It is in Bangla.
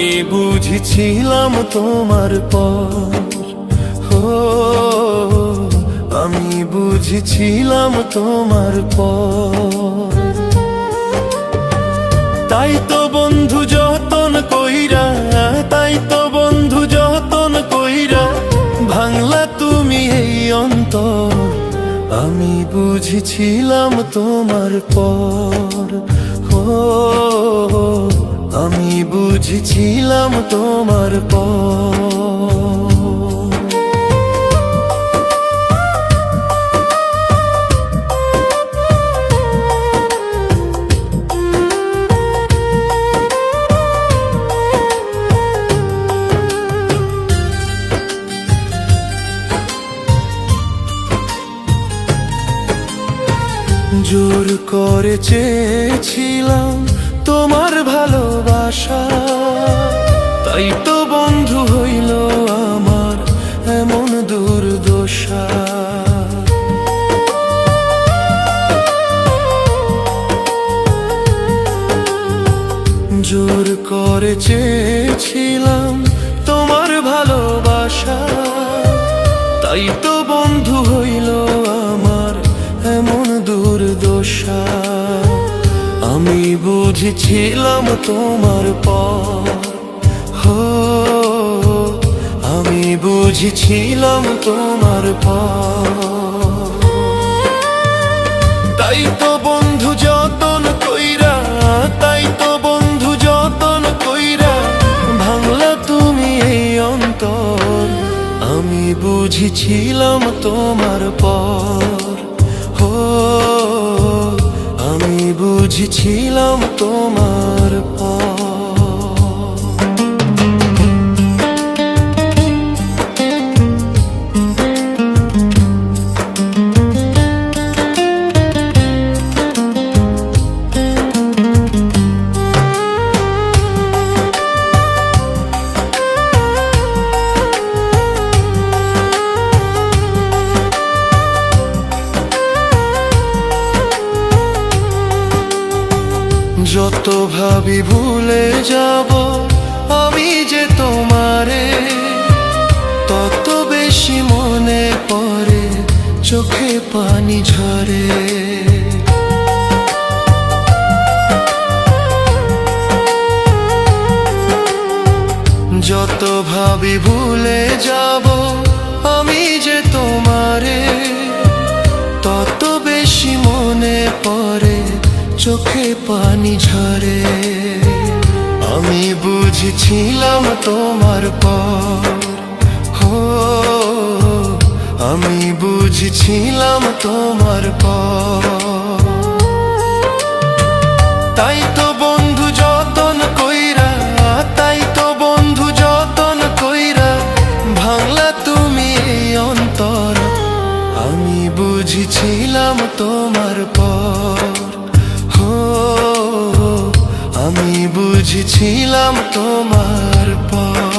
আমি বুঝেছিলাম তোমার পর। ও, আমি বুঝেছিলাম তোমার পর। তাই তো বন্ধু যতন কইরা, তাই তো বন্ধু যতন কইরা ভাঙলা তুমি এই অন্তর। আমি বুঝেছিলাম তোমার পর। বুঝেছিলাম তোমার পর। জোর করে চেয়েছিলাম তোমার ভালোবাসা তাই তো বন্ধু হইল আমার এমন দুর্দশা। জোর করে চেয়েছিলাম তোমার ভালোবাসা। তাই তো বন্ধু বুঝেছিলাম তোমার পর হো, আমি বুঝেছিলাম তোমার পর তাই তো বন্ধু যতন কইরা, তাই তো বন্ধু যতন কইরা, ভাঙলা তুমি এই অন্তর। আমি বুঝেছিলাম তোমার পর বুঝেছিলাম তোমার যত ভাবি ভুলে যাব আমি যে তোমারে। তত বেশি মনে পড়ে, চোখে পানি ঝরে। যত ভাবি ভুলে যাব আমি যে তোমারে, তত বেশি মনে পড়ে চোখে পানি ঝরে। আমি বুঝেছিলাম তোমার পর। হো আমি বুঝেছিলাম তোমার পর। তাই তো বন্ধু যতন কইরা, তাই তো বন্ধু যতন কইরা, ভাঙলা তুমি অন্তর। আমি বুঝেছিলাম তোমার বুঝেছিলাম তোমার পর